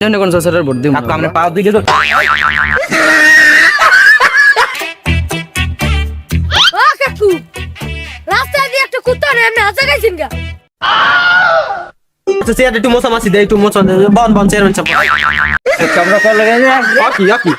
জন্য কোন সসরের ভোট দিব কাকু আমরা পাও দিলে তো ও কাকু রাস্তায় দিয়ে একটা কুত্তা নেই এমনি হাসা গাইছেন গা? আচ্ছা চেয়ার একটু মোছা মাছি দে একটু মোছা দে বন বন চেয়ারম্যান চাপ আমরা কল লাগাই আকি আকি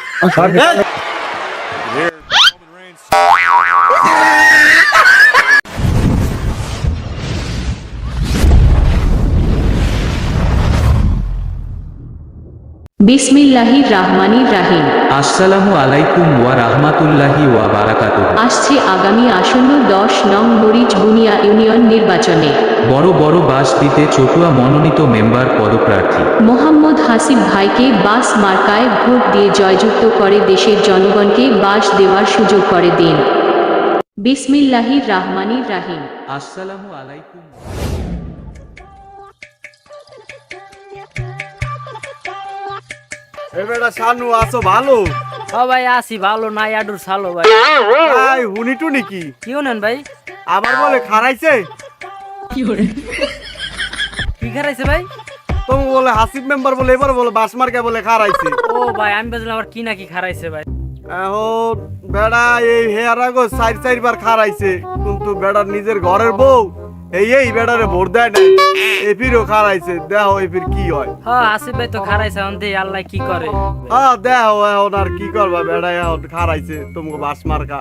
বিসমিল্লাহির রাহমানির রাহিম। আসসালামু আলাইকুম ওয়া রাহমাতুল্লাহি ওয়া বারাকাতুহু। আসছে আগামী আসন্ন দশ নং মরিচ বুনিয়া ইউনিয়ন নির্বাচনে। বড় বড় বাস দিতে চটুয়া মনোনীত মেম্বার পদপ্রার্থী। মোহাম্মদ হাসিব ভাইকে বাস মার্কায় ভোট দিয়ে জয়যুক্ত করে দেশের জনগণকে বাস দেওয়ার সুযোগ করে দিন। বিসমিল্লাহির রাহমানির রাহিম। আসসালামু আলাইকুম। এবারে শানু আছো ভালো? ও ভাই আসি ভালো নাই আডুর সালো ভাই। ভাই হুনি টুনি কি? কি নেন ভাই? আবার বলে খারাইছে? কি খারাইছে ভাই? তুমি বলে হাসিব মেম্বার বলে এবার বলে বাস মার্কা বলে খারাইছে। ও ভাই আমি বুঝলাম আবার কি নাকি খারাইছে ভাই? এখন বেড়া এই হেয়ার আগো চার চারবার খারাইছে। কিন্তু বেড়ার নিজের ঘরের বউ। এই এই বেটারে ভোট দেয় নাই। এপিরও খারাইছে। দেখো এপির কি হয়। হ্যাঁ আসিফ ভাই তো খারাইছে এখন দেই আল্লাহ কি করে। হ্যাঁ দেখো এখন আর কি করবা বেটা এখন খারাইছে তোমাকে বাস মার্কা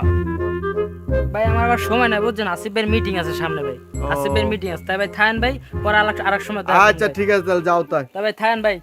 ভাই আমার আবার সময় নাই বুঝছেন? আসিফ ভাইয়ের মিটিং আছে সামনে ভাই। আসিফ ভাইয়ের মিটিং আছে। তাই ভাই থাকেন ভাই পরে আরেক সময় আচ্ছা ঠিক আছে তাহলে যাও তাই। তাই ভাই থাকেন ভাই।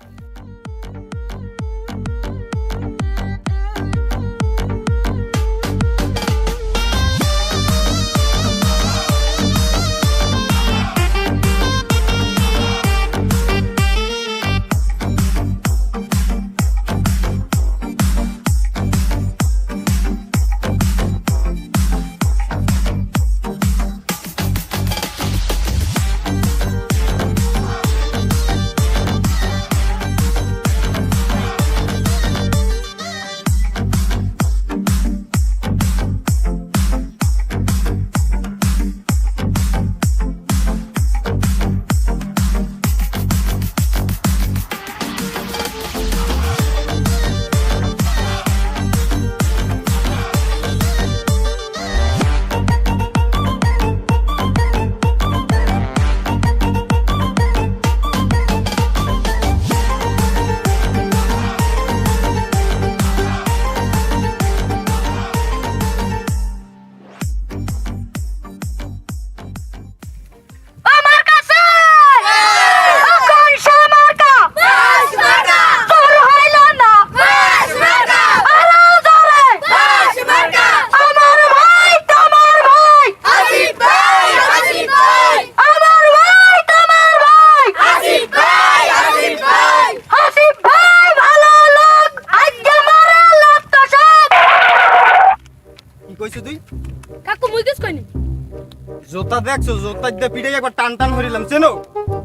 দেখছ জোতা দিয়ে পিঠে একবার টান টান হরিলাম চেনো?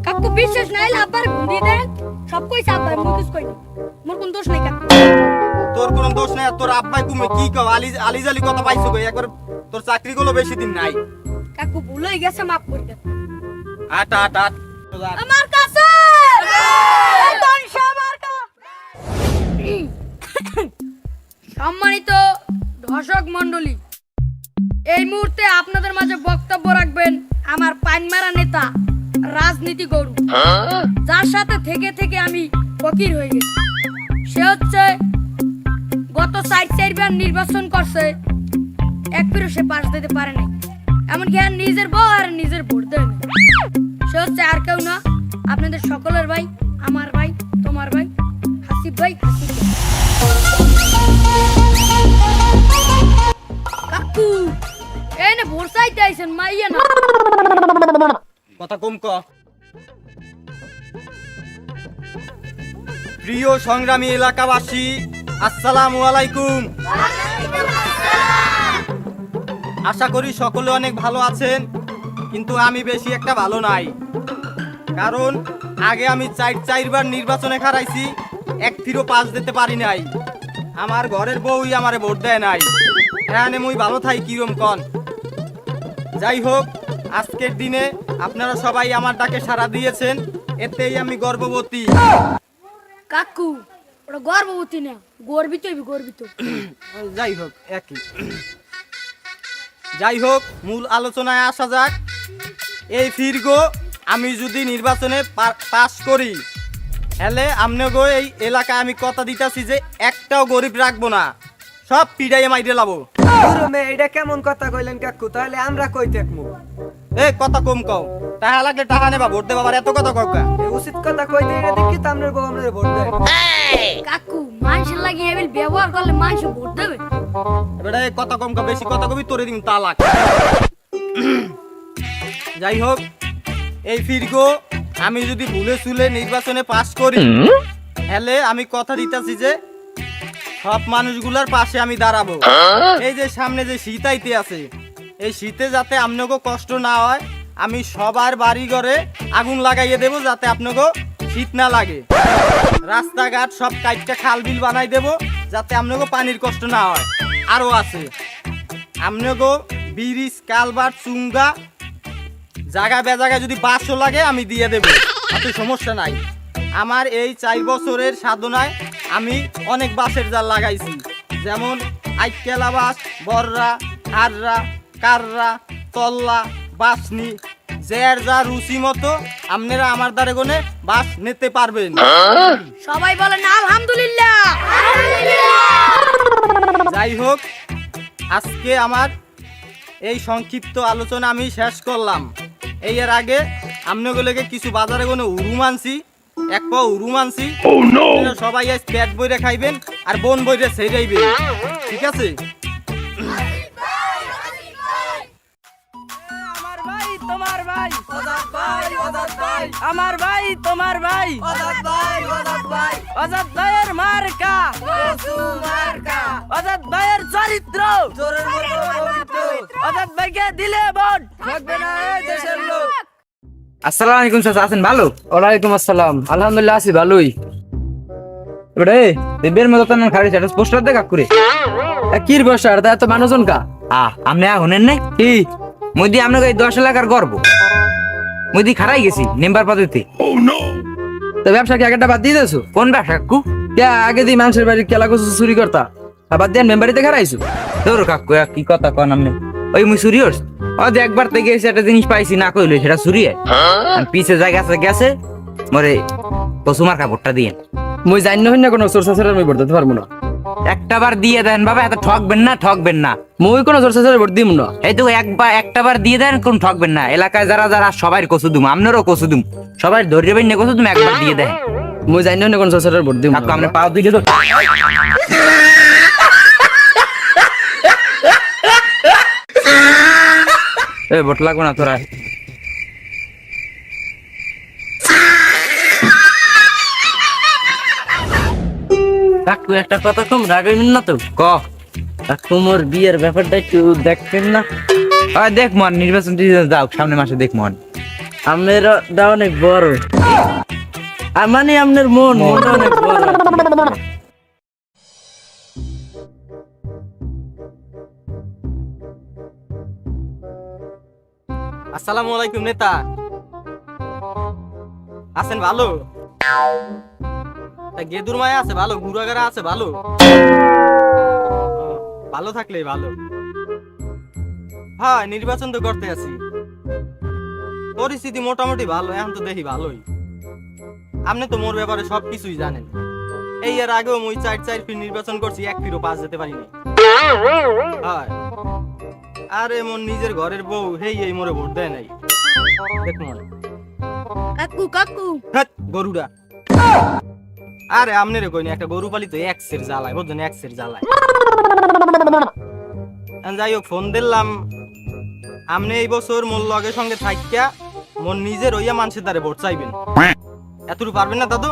কাকু বিশ্বাস নাই আবার ঘুরি দেন সব কিস কইনি। মোর কোন দোষ নাই কাকু। তোর কোনো দোষ নাই তোর আব্বাই কুমে কি কও? আলি আলিজালি কথা পাইছো কই? একবার তোর চাকরি গুলো বেশি দিন নাই। কাকু ভুল হয়ে গেছে মাফ করে দেন আট আট আট। আমার কাছে! সম্মানিত দর্শক মণ্ডলী এই মুহূর্তে আপনাদের মাঝে বক্তব্য রাখবেন আমার পানমারা নেতা, রাজনীতি গরু। যার সাথে থেকে থেকে আমি ফকির হয়ে গেছি। সে হচ্ছে গত চার চারবার নির্বাচন করছে, এক পিরো সে পাশ দিতে পারে নাই। এমনকি আর নিজের বউ আর নিজের ভোট দেয় না সে হচ্ছে আর কেউ না, আপনাদের সকলের ভাই, আমার ভাই, তোমার ভাই হাসিফ ভাই হাসিফ ভাই। কাকু! আইছেন, মাইয়া না। কথা কম ক। প্রিয় সংগ্রামী এলাকাবাসী, আসসালামু আলাইকুম। আশা করি সকলে অনেক ভালো আছেন, কিন্তু আমি বেশি একটা ভালো নাই। কারণ, আগে আমি চার চারবার নির্বাচনে খারাইছি এক থিরও পাস দিতে পারি নাই। আমার ঘরের বউই আমারে ভোট দেয় নাই। এখানে মুই ভালো থাই, কিরম কন? যাই হোক আজকের দিনে আপনারা সবাই আমার ডাকে সাড়া দিয়েছেন এতেই আমি গর্ববতী কাকু ওটা গর্ভবতী না গর্বিত হইবি গর্বিত। যাই হোক একই। যাই হোক মূল আলোচনায় আসা যাক। এই ফিরগো আমি যদি নির্বাচনে পা- পাস করি হলে আমনেগো এই এলাকায় আমি কথা দিতেছি যে একটাও গরিব রাখব না। সব পিড়াইয়ে মাইরে লাবো। মে এটা কেমন কথা কইলেন কাকু? তাহলে আমরা কই দেখমু এ কথা কম কও। টাকা লাগলে টাকা নেবা ভোট দেবা এত কথা ককা এই উচিত কথা কই দিয়ে দেখি তো আমরা বউ আমরা ভোট দেয়। কাকু মানুষের লাগে এবিল ব্যবহার করলে মানুষ ভোট দেবে। এবারে কথা কম কা বেশি কথা কবি তোরে দিন তালাক। যাই হোক এই ফিরগো আমি যদি ভুলে সুলে নির্বাচনে পাস করি হলে আমি কথা দিতেছি যে সব মানুষগুলোর পাশে আমি দাঁড়াবো। এই যে সামনে যে শীত আইতে আছে এই শীতে যাতে আপনাকে কষ্ট না হয় আমি সবার বাড়ি ঘরে আগুন লাগাইয়ে দেবো যাতে আপনাকে শীত না লাগে। রাস্তাঘাট সব কাইটটা খাল বিল বানাই দেবো যাতে আপনাকে পানির কষ্ট না হয়। আরও আছে। আপনাকে ব্রিজ কালবার চুঙ্গা জায়গা বেজাগায় যদি বাসও লাগে আমি দিয়ে দেবো। এত সমস্যা নাই। আমার এই চার বছরের সাধনায় আমি অনেক বাসের জাল লাগাইছি। যেমন আইকেলা বাস বররা হাররা কাররা তল্লা বাসনি যার যা রুচি মতো আপনারা আমার দ্বারে গনে বাস নিতে পারবেন। সবাই বলেন আলহামদুলিল্লাহ। যাই হোক আজকে আমার এই সংক্ষিপ্ত আলোচনা আমি শেষ করলাম। এই এর আগে আমনগুলোকে কিছু বাজারে কোনো উরুম আনছি। এক পা উরুম আনছি। আপনারা সবাই আজ পেট বইরে খাইবেন আর বোন বইরে ছেড়াইবেন ঠিক আছে? আমার ভাই তোমার ভাই। আমার ভাই তোমার ভাই। অজাত ভাইয়ের মার্কা। অজাত ভাইয়ের চরিত্র। অজাত ভাইকে দিলে ভোট থাকবে না এই দেশের লোক। আসসালামু আলাইকুম চাচা আছেন ভালো? ওয়ালাইকুম আসসালাম। আলহামদুলিল্লাহ আছি ভালোই। এবারে দেবের মতো তো খাড়ি চাটা পোস্টার দেখা করে। কির বসার তা এত মানুষজন কা? আহ আপনি আগুনের নাই? কি? মুদি আপনাকে এই দশ এলাকার গর্ব। মুদি খারাই গেছি নেম্বার পদ্ধতি তো ব্যবসা কি আগেটা বাদ দিয়ে দেছো কোন ব্যবসা কাকু? কে আগে দিয়ে মানুষের বাড়ি কেলা চুরি করতা। আবার দেন মেম্বারিতে খারাইছো তোর কাকু কি কথা কন আপনি? ওই মুই সুরিয়স ও যে একবার থেকে এসে একটা জিনিস পাইছি না কইলো সেটা সুরিয়ে আর পিছে জায়গা আছে গেছে মরে কসুমার কাপড়টা দিয়ে। মুই জানি না কোনো চোরসা ছাড়া আমি ভোট দিতে পারব না। একটা বার দিয়ে দেন বাবা এত ঠকবেন না ঠকবেন না। মুই কোনো চোরসা ছাড়া ভোট দিব না। এই তো একবার একটা বার দিয়ে দেন কোন ঠকবেন না। এলাকায় যারা যারা সবাই কসু দুম আপনারও কসু দুম। সবাই ধরবেন না কসু তুমি একবার দিয়ে দেন। মুই জানি না কোনো চোরসা ছাড়া ভোট দিব আপনি পাও দিলে তো এ ভোট লাগবে না তোরা কাকু একটা কথা কম রাগাইবেন না তো? ক? কাকু মোর বিয়ের ব্যাপারটা একটু দেখবেন না? ওই দেখ মন নির্বাচন যাও সামনে মাসে দেখ মন। আমের দা অনেক বড়। আর মানে আপনার মন মনটা অনেক বড়। আসসালামু আলাইকুম, নেতা। আছেন ভালো? গেদুর মায়া আছে, ভালো? গুড়াগাড়া আছে, ভালো? ভালো থাকলেই ভালো। হ্যাঁ নির্বাচন তো করতে আছি। পরিস্থিতি মোটামুটি ভালো, এখন তো দেখি ভালোই। আপনি তো মোর ব্যাপারে সব কিছুই জানেন। এই এর আগেও মুই চার চার ফির নির্বাচন করছি, এক ফিরও পাস যেতে পারিনি। হয়। আরে মোর নিজের ঘরের বউ হেই এই মোরে ভোট দেয় নাই। দেখ মনে। কাকু কাকু। গরুটা আরে আমনে রে কইনি একটা গরু পালি তো এক্সের জ্বালায় বুঝছেন এক্সের জ্বালায়। যাই হোক ফোন দিলাম। আমনে এই বছর মোর লগের সঙ্গে থাকিয়া মোর নিজের হইয়া মানুষের দ্বারে ভোট চাইবেন। এতটুকু পারবেন না দাদু?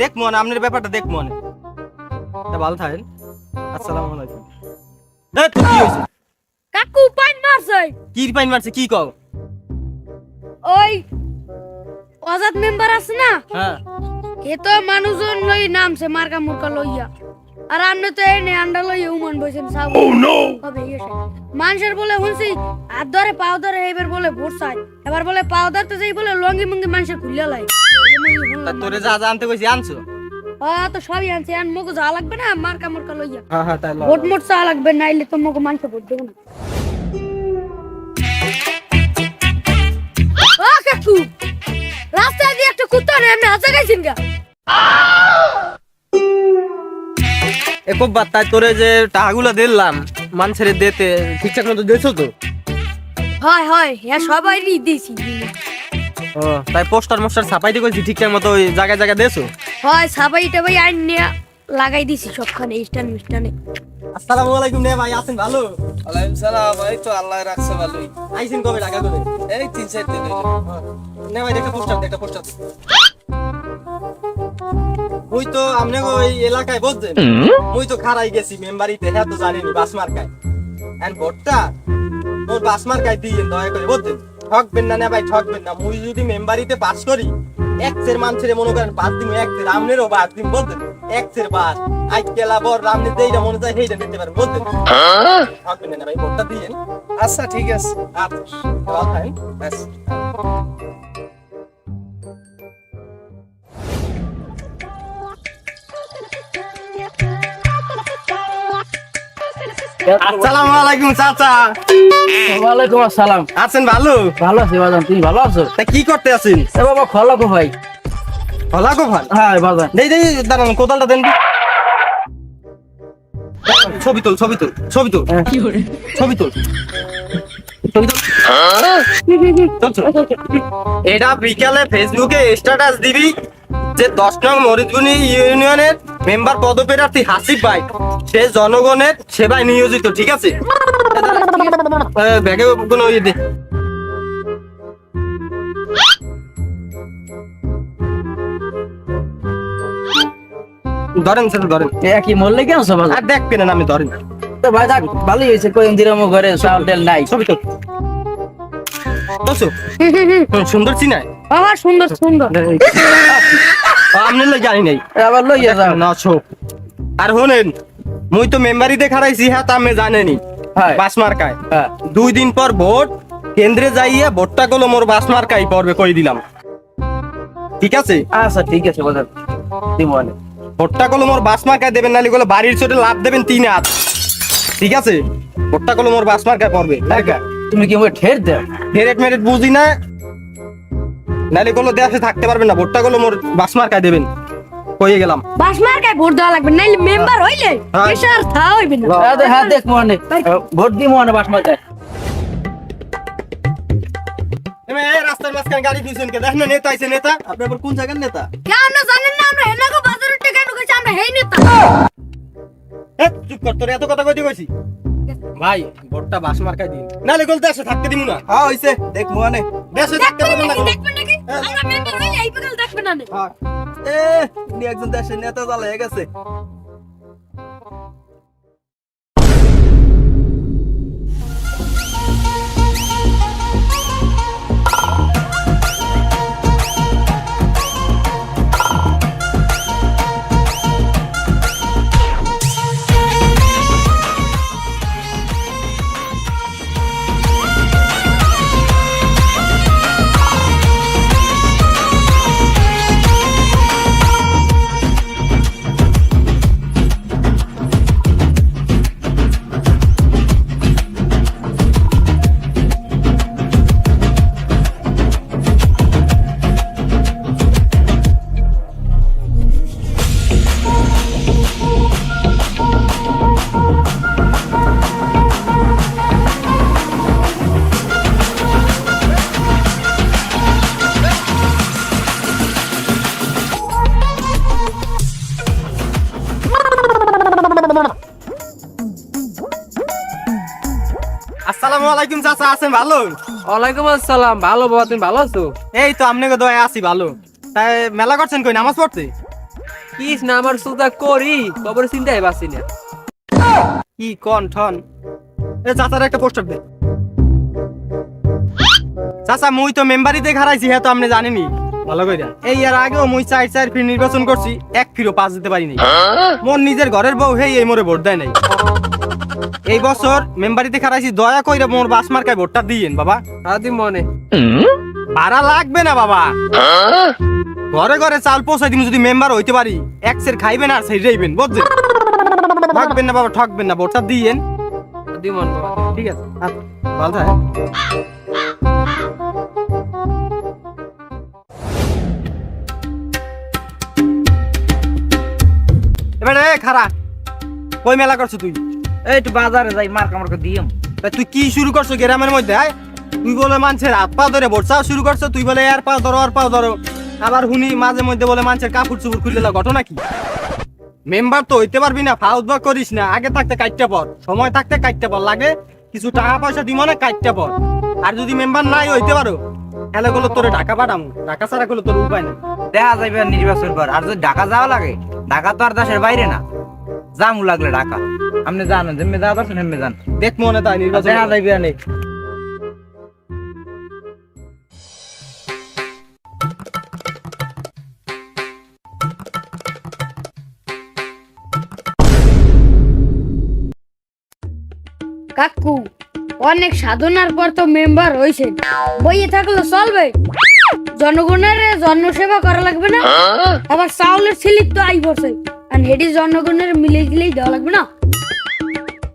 দেখ মনে আমনের ব্যাপারটা দেখ মনে। তা ভালো থাকেন। আসসালামু আলাইকুম। তো কি কাকু পাইন মারছে। কি পাইন মারছে কি কও? ওই অজাত মেম্বার আছে না? হ্যাঁ। এ তো মানুষজন লই নামছে মার্কা মুরকা লইয়া। আর আপনি তো এনে আন্ডা লইয়া উমান সাবু। কবে এসে মানুষের বলে শুনছি হাত ধরে পাও ধরে এবার বলে ভোট চাই। এবার বলে পাও ধরতে যাই বলে লঙ্গি মুঙ্গি মানুষের খুলিয়া লাই। তোরে যা আনতে কইছি আনছো? তো সবই আনছে। আর মগো যা লাগবে না মার্কা মার্কা লইয়া। হ্যাঁ হ্যাঁ তাই ভোট মোট চা লাগবে নাইলে তো মগো মাংস ভোট দেবো না। ও কাকু! রাস্তায় দিয়ে একটা কুত্তা নেই আমি হাসা গাইছেন গা। একব বাদ তাই তোরে যে টাকাগুলো দিলাম মানুষের দিতে। ঠিকঠাক মতো দিয়েছ তো? হয় হয় হ্যাঁ সবাই দিয়েছি। ও তাই পোস্টার মোস্টার ছাপাইতে কইছি ঠিকঠাক মতো ওই জায়গায় জায়গায় দিয়েছ হয় সাবাই টাবাই আইন নিয়ে লাগাই দিছি সবখানে স্টান মিস্টানে। আসসালামু আলাইকুম নে ভাই আছেন ভালো? ওয়ালাইকুম সালাম এই তো আল্লাহ রাখছে ভালোই। আইছেন কবে টাকা করে? এই তিন চার দিন নে ভাই একটা পোস্টার একটা পোস্টার ওই তো আমনে ওই এলাকায় বুঝছেন ওই তো খারাই গেছি মেম্বারিতে হ্যাঁ তো জানেনি বাস মার্কায় এন্ড ভোটটা? ওর বাস মার্কায় দিয়েন দয়া করে বুঝছেন ঠকবেন না না ভাই ঠকবেন না। মুই যদি মেম্বারিতে পাস করি এক চের মানুষের মনে করেন পাঁচ দিন এক চের আমনেরও পাঁচ দিন বলতেন এক চের বাস আই কেলা বর রামনে যেইটা মনে চায় সেইটা নিতে পারেন বলতে ঠকবেন না না ভাই ভোটটা দিয়েন আচ্ছা ঠিক আছে। আচ্ছা। আসসালামু আলাইকুম চাচা। ওয়ালাইকুম আসসালাম। আছেন ভালো? ভালো আছি বাজান তুমি ভালো আছো? তা কি করতে আছেন? এ বাবা খোলা কো ভাই। গো ভালো হ্যাঁ বাজান। দেই দেই দাঁড়ান কোদালটা দেন ছবি তুল ছবি তুল ছবি তুল। তুল। ছবি তুল। এটা বিকালে ফেসবুকে স্ট্যাটাস দিবি যে দশ নং মরিচগুনি ইউনিয়নের মেম্বার পদপ্রার্থী হাসিফ ভাই। সে জনগণের সেবায় নিয়োজিত ঠিক আছে? ব্যাগে কোনো ইয়ে ধরেন স্যার ধরেন। এ কি মরলে কেন সব আর দেখ পেলেন আমি ধরেন। তো ভাই থাক ভালোই হয়েছে কই দিরামো ঘরে তেল নাই। ছবি তো সুন্দর চিনায় বাবা সুন্দর সুন্দর। আপনি লই জানি নাই। আবার লইয়া যাও। না আর হোনেন মুই তো মেম্বারিতে খারাইছি হ্যাঁ তা আমি জানেনি বাস মার্কায়। হ্যাঁ। দুই দিন পর ভোট কেন্দ্রে যাইয়া ভোটটা গুলো মোর বাস মার্কাই পড়বে কই দিলাম। ঠিক আছে? আচ্ছা ঠিক আছে বাজান দিব ভোটটা গুলো মোর বাস মার্কায় দেবেন নালি গুলো বাড়ির ছোটে লাভ দেবেন তিন হাত। ঠিক আছে? ভোটটা গুলো মোর বাস মার্কায় পড়বে তুমি কি আমাকে ঠের দেও? মেরেট মেরেট বুঝি না। নালে গুলো দেশে থাকতে পারবেন না ভোটটা গুলো মোর বাস মার্কায় দেবেন। কইয়ে গেলাম। বাস মার্কায় ভোট দেওয়া লাগবে নাইলে মেম্বার হইলে হ্যাঁ। থা হইবে না। হ্যাঁ দেখ মনে। ভোট দি মনে বাস মাঝে রাস্তার মাঝখানে গাড়ি দিয়েছেন কে? দেখেন নেতা আইছে নেতা। আপনি আবার কোন জায়গার নেতা? কেন জানেন না আমরা? হেনাগো বাজারের টাকা ঢুকেছি আমরা হেই নেতা। চুপ কর তোর এত কথা কইতে কইছি। ভাই ভোটটা বাস মার্কায় দিন। নালে গল দেশে থাকতে দিমু না। হ্যাঁ হইছে। দেখ মোহনে দেশে থাকতে দেখবেন না দেখবেন নাকি? আমরা মেম্বার হইলে এই বিকাল দেখবেন না এ একজন দেশের নেতা চালাই গেছে। আছেন ভালো? ওয়ালাইকুম আসসালাম। ভালো বাবা তুমি ভালো আছো? এই তো দয়া আছি ভালো। তাই মেলা করছেন কই নামাজ পড়তে? কিস না আমার সুদা করি কবর বাসি না। কি কন ঠন। এ চাচার একটা পোস্টার দে। চাচা মুই তো মেম্বারিতে হারাইছি হ্যাঁ তো আপনি জানেনি ভালো কইরা। এই এর আগেও মুই চার চার ফির নির্বাচন করছি এক ফিরও পাস দিতে পারিনি। মোর নিজের ঘরের বউ হেই এই মোরে ভোট দেয় নাই। এই বছর মেম্বারিতে খারাইছি দয়া কইরা মোর বাস মার্কায় ভোটটা দিয়েন বাবা। আদি মনে। ভাড়া লাগবে না বাবা। ঘরে ঘরে চাল পৌঁছাই দিন যদি মেম্বার হইতে পারি। এক্সের খাইবেন আর সেই যাইবেন বুঝছেন? ঠকবেন না বাবা ঠকবেন না ভোটটা দিয়েন। দিমন বাবা ঠিক আছে ভালো থাকে। এবারে খারা কই মেলা করছ তুই? একটু বাজারে যাই মার কামড় করে দিম। তা তুই কি শুরু করছ গ্রামের মধ্যে আয়? তুই বলে মানুষের হাত পা ধরে বর্ষা শুরু করছ তুই বলে এর পা ধরো আর পা ধরো। আবার হুনি মাঝে মধ্যে বলে মানুষের কাপড় চুপড় খুলে ঘটনা কি? মেম্বার তো হইতে পারবি না ফাউদ বা করিস না আগে থাকতে কাটতে পর সময় থাকতে কাটতে পর লাগে কিছু টাকা পয়সা দিব না কাটতে পর। আর যদি মেম্বার নাই হইতে পারো। তাহলে গুলো তোরে ঢাকা পাঠামু ঢাকা ছাড়া গুলো তোর উপায় নেই। দেখা যাবে আর নির্বাচন পর আর যদি ঢাকা যাওয়া লাগে ঢাকা তো আর দেশের বাইরে না। জামু লাগলে ঢাকা আপনি জানেন যেমনি যাওয়া দর্শন এমনি যান। দেখ মনে তাই নির্বাচন দেখা যাইবে নেই। কাকু অনেক সাধনার পর তো মেম্বার হয়েছে বইয়ে থাকলে চলবে। জনগণের জনসেবা করা লাগবে না? আবার চাউলের স্লিপ তো আই পড়ছে। জনগণের মিলে গিলেই দেওয়া লাগবে না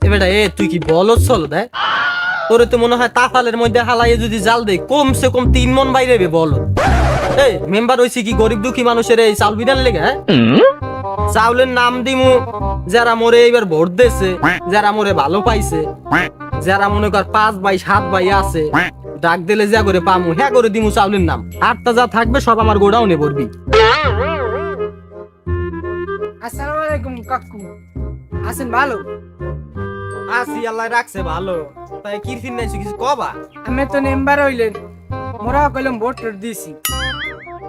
এবারে এ তুই কি বলদ চল তোরে তো মনে হয় তাফালের মধ্যে হালাইয়ে যদি জাল কমসে কম তিন মন বাইরে বল এই, মেম্বার কি গরিব দুঃখী মানুষের এই চাউল বিধান লেগে হ্যাঁ? চাউলের নাম দিমু, যারা মোরে এবার ভোট দেছে যারা মোরে ভালো পাইছে, যারা মনে কর পাঁচ ভাই, সাত ভাই আছে, ডাক দিলে যা করে পামু হ্যাঁ করে দিমু চাউলের নাম। আটটা যা থাকবে সব আমার গোডাউনে ভরবি। আসসালামু আলাইকুম কাকু। আছেন ভালো? আসি আল্লাহ রাখছে ভালো। তাই কি ফির নাইছো কিছু কবা? আমি তো মেম্বার হইলেন মোরা কইলাম ভোট দিছি।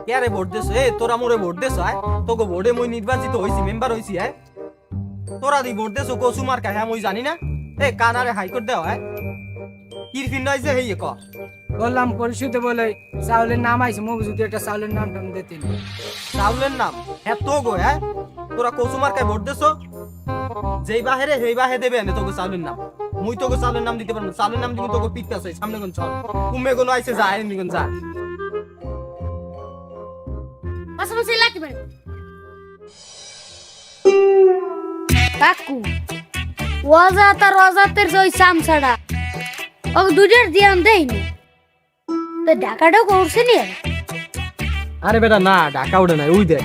ইয়ারে ভোট দেছো? এ তোরা মোরে ভোট দেছো আয়। তোকে ভোটে মই নির্বাচিত হইছি মেম্বার হইছি আয়। তোরা দি ভোট দেছো কসু মার্কা হ্যাঁ মই জানি না। এ কানারে হাইকোর্ট দেও আয়। কির ফিন নাইছে হেই ক। বললাম পরিশুতে বলে চাউলের নাম আইছে মোক যদি একটা চাউলের নাম টাম দিতেন। চাউলের নাম? হ্যাঁ তো গো হ্যাঁ? তোরা কসু মার্কায় ভোট দেছো? যেই বাহিরে হেই বাহে দেবে এনে তোকে চাউলের নাম। মুই তোকে চাউলের নাম দিতে পারব চাউলের নাম দিবি তোকে পিকতে আছে। সামনে কোন চল। কুমে কোন আইছে যা এমনি কোন যা। পাশাপাশি লাগবে। কাকু ওয়াজাত আর ওয়াজাতের ওই চামচাটা ও দুটার দিয়াম দেয়নি তো ঢাকাটাও করছে নি? আরে বেটা না ঢাকা উঠে নাই উই দেখ।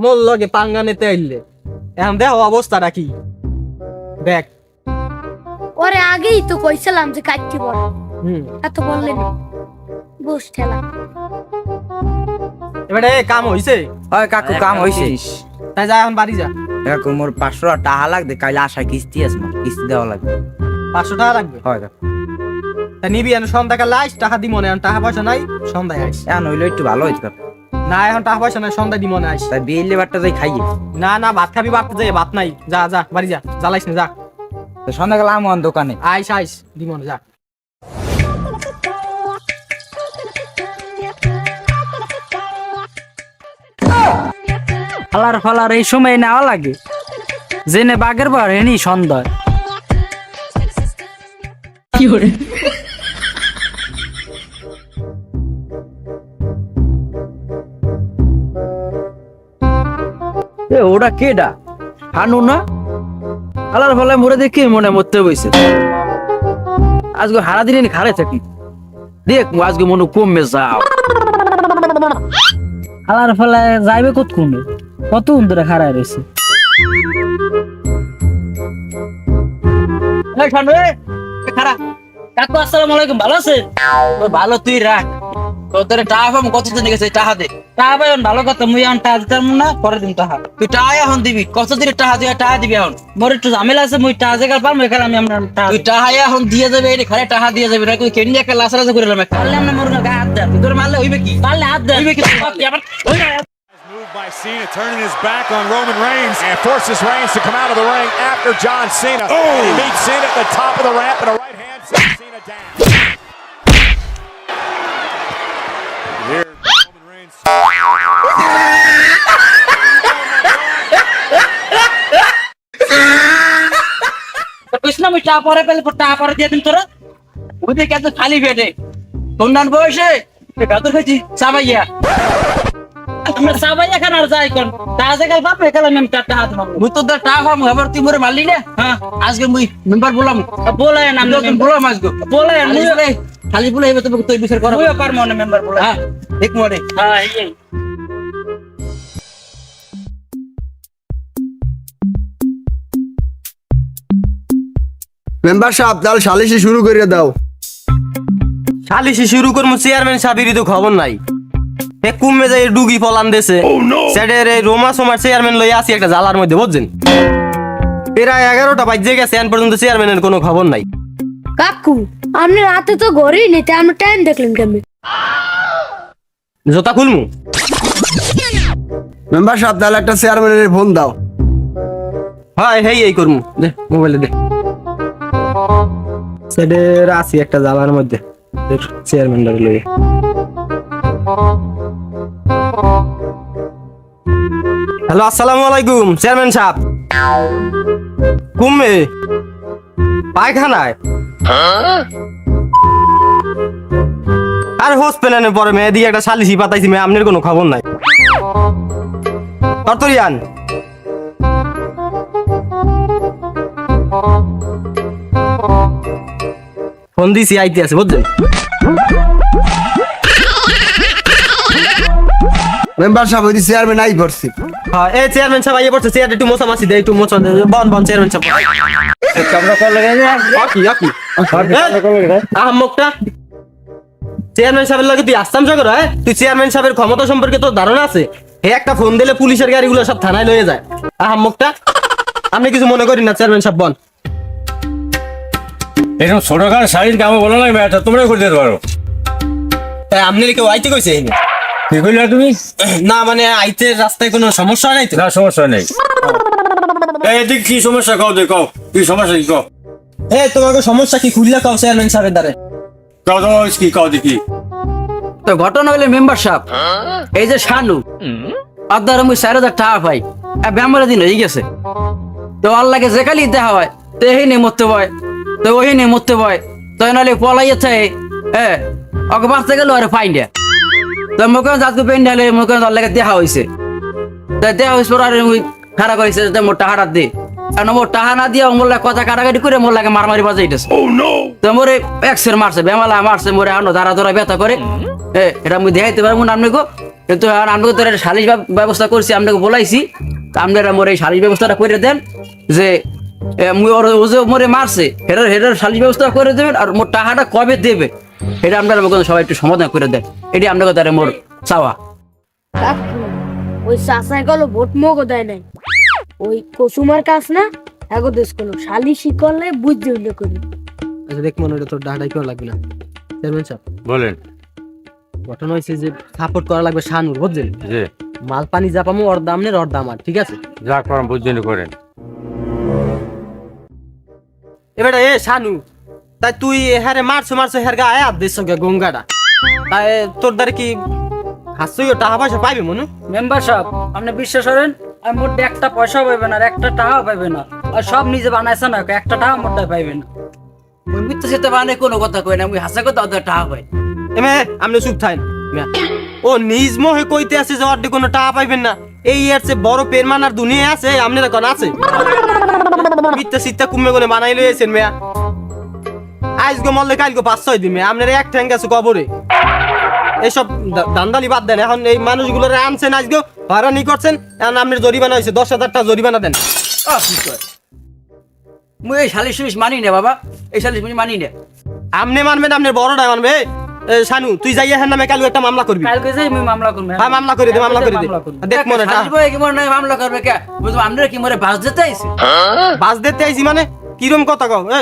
মোর লগে পাঙ্গা নিতে আইলে। এখন দেখ অবস্থাটা কি। দেখ। ওরে আগেই তো কইছিলাম যে কাটতে বড় হুম। এত বললেন বস ঠেলা। এবারে কাম হইছে? ওই কাকু কাম হইছে। তাই যা এখন বাড়ি যা। কাকু মোর পাঁচশো টাকা লাগবে কাইলে আসায় কিস্তি আছে কিস্তি দেওয়া লাগবে। পাঁচশো টাকা লাগবে? হয় তা নিবি এখন সন্ধ্যাকালে আইস টাকা দি মনে এখন টাকা পয়সা নাই সন্ধ্যায় আইস। এখন হইলে একটু ভালো হইতো কাকু না এখন টাকা পয়সা নাই সন্ধ্যায় দি মনে আইস। তাই বিয়ে লেবারটা যাই খাইয়ে। না না ভাত খাবি বাড়তে যাই ভাত নাই। যা যা বাড়ি যা জ্বালাইস না যা। সন্ধ্যাকালে আমার দোকানে। আইস আইস দি মনে যা। ফালার ফালার এই সময় নেওয়া লাগে। জেনে বাগের বার হেনি সন্ধ্যা এ ওটা কেডা? হানু না? আলার ফলে মরে দেখি মনে মরতে বইছে। আজকে হারা দিনে খারে থাকি। দেখ মু আজকে মনে কমে যাও। ফালার ফালা যাইবে কত কোন? কত ধরে খারায় রয়েছে এই শানু, এ, এ খারা কাকু আসসালামু আলাইকুম ভালো আছেন? ভালো তুই রাখ। তোদের টাকা পাবো কতদিন গেছে টাকা দে। টাকা ভালো কথা মুই এখন টাকা দিতাম না পরে দিন টাকা তুই টাকা এখন দিবি কতদিন টাকা দিয়ে টাকা দিবি এখন? মোর একটু ঝামেলা আছে মুই টাকা জায়গা পারব এখানে আমি টাকা তুই টাকা এখন দিয়ে যাবে এই খারে টাকা দিয়ে যাবে না তুই কেন একটা লাসা লাসা করে পারলে আমরা মোর গায়ে হাত দেন। তোর মারলে হইবে কি? পারলে হাত দেন। হইবে কি? আবার ওই না, Moved by Cena, turning his back on Roman Reigns and forces Reigns to come out of the ring after John Cena. And he meets Cena at the top of the ramp and a right hand sends Cena down. Here, Roman Reigns. আমি টা পরে পেলে টা পরে দিয়ে দিন তোরা ওদের কেন খালি পেটে কন্যান বয়সে বেতন খেয়েছি চাবাইয়া আমরা চাবাইয়া খান আর যাই কোন। তা কাল বাপ একালে আমি টাটা হাত মারবো। মুই তো টা ফাম খবর তুই মোরে মারলি না? হ্যাঁ। আজকে মুই মেম্বার বললাম। বলে নাম বললাম আজকে। বলে খালি বলে এবার তুমি তুই বিচার করা মুইও পারমো না মেম্বার বলে। হ্যাঁ দেখ মোরে। হ্যাঁ এই মেম্বার সাহেব তাহলে সালিশি শুরু করে দাও। সালিশি শুরু করব চেয়ারম্যান সাহেবেরই তো খবর নাই। এ কুমে যাই ডুগি ফলান দেছে। সেটের এই রোমা সোমার চেয়ারম্যান লই আসি একটা জালার মধ্যে বুঝছেন? প্রায় এগারোটা বাজে গেছে এখন পর্যন্ত চেয়ারম্যানের কোনো খবর নাই। কাকু আপনি রাতে তো ঘরেই নেই তাই আমরা টাইম দেখলেন কেমন? জোতা খুলমু? মেম্বার সাহেব তাহলে একটা চেয়ারম্যানের ফোন দাও। হয় হেই এই করমু। দে মোবাইলে দে। সেটের আসি একটা জালার মধ্যে চেয়ারম্যান লই হ্যালো, আসসালামু আলাইকুম, চেয়ারম্যান সাহেব। কুমে পায়খানায়। আর হোস পেলেনে পরে মেয়ে দিয়ে একটা সালিশি পাতাইছি, মেয়ে আপনার কোনো খবর নাই। তরতরিয়ান। ফোন দিছি, আইতে আছে, বুঝছেন? মেম্বার সাহেব ওই চেয়ারম্যান আই পড়ছি। হ্যাঁ এই চেয়ারম্যান সাহেব আইয়ে পড়ছে চেয়ার একটু মোছা মাছি দে একটু মোছা দে বন বন চেয়ারম্যান সাহেব। অকি অকি আহমকটা চেয়ারম্যান সাহেবের লাগে তুই আসাম সাগর হয়? তুই চেয়ারম্যান সাহেবের ক্ষমতা সম্পর্কে তোর ধারণা আছে? হে একটা ফোন দিলে পুলিশের গাড়িগুলো সব থানায় লয়ে যায়। আহমকটা আপনি কিছু মনে করি না চেয়ারম্যান সাহেব বন এরকম ছোটখাটো শাড়ির কামে বলো না ম্যাটা তোমরা করে দিতে পারো। তাই আপনি কেউ আইতে কইছে? এই কি করলে তুমি? না মানে আইতে রাস্তায় কোনো সমস্যা নাই তো? না সমস্যা নেই। এই দিক কি সমস্যা? কও দে কও। কি সমস্যা কি কও? এ তোমাকে সমস্যা কি? খুললা কাও চেয়ারম্যান সাহেবের দ্বারে। কও তোমার কি? কও দেখি। তো ঘটনা হইলে মেম্বার সাহেব এই যে শানু আর দ্বারা মুই চার হাজার টাকা পাই। আর ব্যায়ামের দিন হয়ে গেছে। তো আল্লাহকে যে খালি দেওয়া হয় তো এই নিয়ে মরতে হয় তো ওই নিয়ে মরতে হয় তো নাহলে পলাইয়েছে হ্যাঁ ওকে বাঁচতে গেল আরে ফাইন দেয়া তো মুখে যাতে পেন ঢালে আল্লাহকে দেওয়া হয়েছে তো দেওয়া হয়েছে পর আর মুই খারাপ করেছে যে মোর টাকাটা দে। কারণ মোর টাকা না দিয়ে মোর লাগে কথা কাটাকাটি করে মোর লাগে মারামারি বাজাইতেছে তো মোরে এক্সের মারছে বেমালা মারছে মোরে আনো ধারা ধরা ব্যথা করে এ এটা মুই দেখাইতে পারব না আপনাকে কিন্তু আর আপনাকে তো একটা সালিশ ব্যবস্থা করছি আপনাকে বলাইছি। তা আপনারা মোর এই সালিশ ব্যবস্থাটা করে দেন যে মোরে মারছে হেটার হেটার সালিশ ব্যবস্থা করে দেবেন আর মোর টাকাটা কবে দেবে। এটা আপনারা আমাকে সবাই একটু সমাধান করে দেন এটি আপনাকে তারা মোর চাওয়া। কাকু ওই চাষায় গেল ভোট মগো দেয় নাই। ওই কসুমার কাজ না এগো দেশ কোনো শালিশি করলে বুঝতে হইলে করি। আচ্ছা দেখ মনে হলো তোর ডাটাই করা লাগবে না। চেয়ারম্যান সাহেব। বলেন। ঘটনা হয়েছে যে সাপোর্ট করা লাগবে শানুর বুঝছেন? যে মাল পানি যা পামো ওর দাম নেই ওর দাম আর ঠিক আছে? যা করেন বুঝছেন করেন। এবার এ শানু। তাই তুই হ্যারে মারছো মারছো হের গা আয়াত দিস গঙ্গাটা। তাই তোর দ্বারা কি হাসছই টাকা পয়সা পাইবে মনু? মেম্বার সাহেব আপনি বিশ্বাস করেন আর মোটে একটা পয়সা পাইবেন আর একটা টাকাও পাইবেন না। আর সব নিজে বানাইছে না একটা টাকা মোটে পাইবেন না। মুই মিথ্যা যেতে মানে কোনো কথা কই না মুই হাসা কথা ওদের টাকা পাই। এমে আপনি চুপ থাকেন ও নিজ মোহে কইতে আছে যে ওর দিয়ে কোনো টাকা পাইবেন না। এই এর চেয়ে বড় পেরমান আর দুনিয়া আছে আপনারা কোন আছে। মিথ্যা সিত্তা কুমে কোনে বানাই লইয়েছেন মেয়া। আজ গো মরলে কাল গো পাঁচ ছয় দিন মেয়া। আপনার এক ঠ্যাং গেছে কবরে। এইসব দান্দালি বাদ দেন। এখন এই মানুষগুলোর আনছেন আজকে হয়রানি করছেন। এখন আপনার জরিমানা হয়েছে দশ হাজার টাকা জরিমানা দেন। মুই এই সালিশ সুলিশ মানি না বাবা। এই সালিশ মুই মানি না। আপনি মানবেন আপনার বড়টা মানবে। শানু তুই হ্যাঁ নামে কালকে একটা মামলা করবি। কালকে যাই আমি মামলা করব হ্যাঁ। মামলা করে দে মামলা করে দে। দেখ মনে সালিশ কি মনে হয় মামলা করবে কে? বুঝব আপনারা কি মরে বাস যেতে আইছে? বাস দিতে আইছি মানে? কিরম কথা কও এ?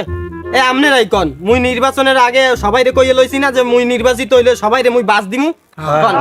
এ আমনে রাই কন। মুই নির্বাচনের আগে সবাইরে কইয়ে লইছি না যে মুই নির্বাচিত হইলে সবাইরে মুই বাস দিমু। কন।